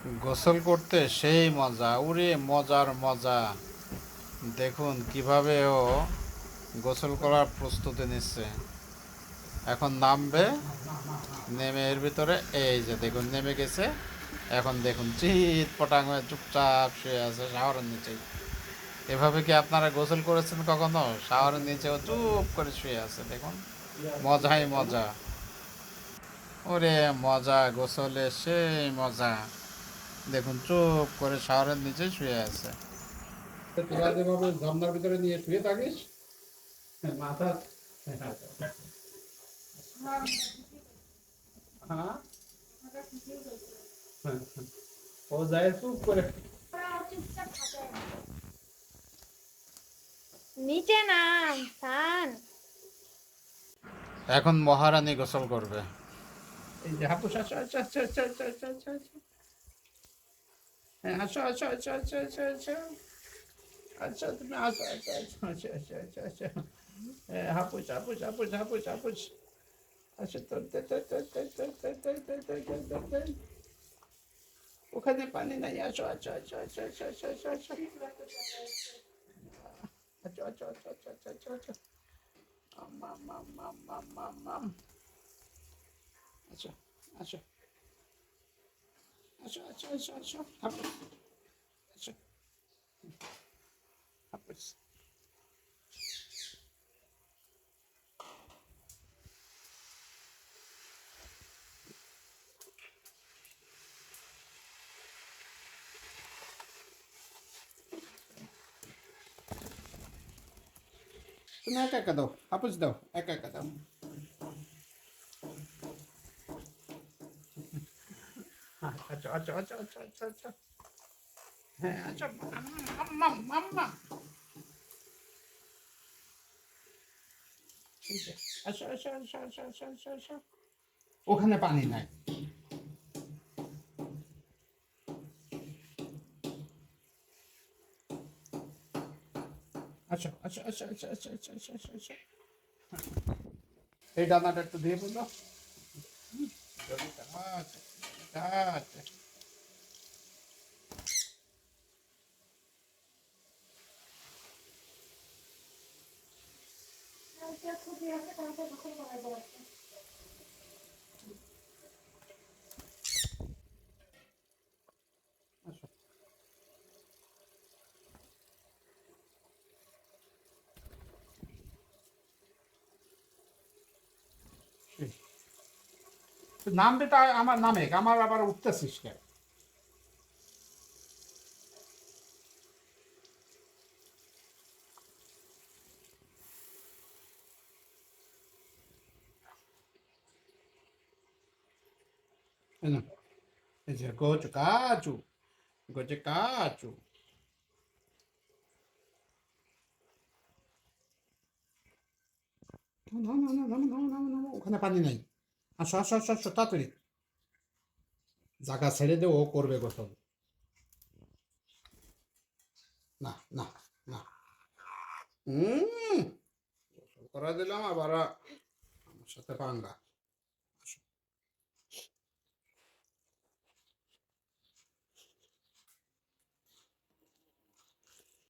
গোসল করতে সেই মজা উরে মজার মজা। দেখুন কীভাবে ও গোসল করার প্রস্তুতি নিচ্ছে। এখন নামবে, নেমে এর ভিতরে এই যে দেখুন নেমে গেছে। এখন দেখুন চিৎ পটাং হয়ে চুপচাপ শুয়ে আছে শাওয়ারের নিচে। এভাবে কি আপনারা গোসল করেছেন কখনো? শাওয়ারের নিচেও চুপ করে শুয়ে আছে, দেখুন। মজাই মজা। ওরে মজা গোসলে সেই মজা। দেখুন চুপ করে শাওয়ারের নিচে শুয়ে আছে। ভিতরে নিয়ে শুয়ে থাকিস হ্যাঁ, মাথা হ্যাঁ, হ্যাঁ, ও যায় চুপ করে। নিচে নাম এখন মহারানী গোসল করবে। এই যে হাপুস আচ্ছা আচ্ছা আচ্ছা আচ্ছা আচ্ছা আচ্ছা হ্যাঁ আসো আসো আসো আসো আসো আসো আচ্ছা তুমি আসো আসো আসো আসো আসো আসো আসো হ্যাঁ হাপুস হাপুস হাপুস হাপুস হাপুস আসো তো তো তো তো তো তো তো তো তো তো তো তো তো ওখানে পানি নাই আসো আসো আসো আসো আসো আসো আসো আসো আচ্ছা আচ্ছা আচ্ছা আচ্ছা আচ্ছা আচ্ছা আচ্ছা মাম মাম মাম মাম মাম মাম আচ্ছা আচ্ছা Aşağı aşağı aşağı aşağı. Hapır. Aşağı. Hapır. Tuna ka ka daw. Hapos daw. Eka ka daw. আচ্ছা আচ্ছা আচ্ছা আচ্ছা আচ্ছা আচ্ছা হ্যাঁ আচ্ছা মাম্মা মাম্মা আচ্ছা আচ্ছা আচ্ছা আচ্ছা আচ্ছা আচ্ছা আচ্ছা ওখানে পানি নাই আচ্ছা আচ্ছা আচ্ছা আচ্ছা আচ্ছা আচ্ছা আচ্ছা আচ্ছা আচ্ছা এই ডানাটা একটু দিয়ে বলল আচ্ছা ーって。私はこれやってからちょっと今度のやつ。নামবে তা আমার নামে আমার আবার উঠতেছিস কেন Ese cocho, cacho. Coche cacho. No, no, no, no, no, no, no, no, ওখানে পানি নাই আসো আসো আসো আসো তাড়াতাড়ি। জায়গা ছেড়ে দে, ও করবে গোসল না না না। হুম গোসল করা দিলাম, আবার আমার সাথে পাঙ্গা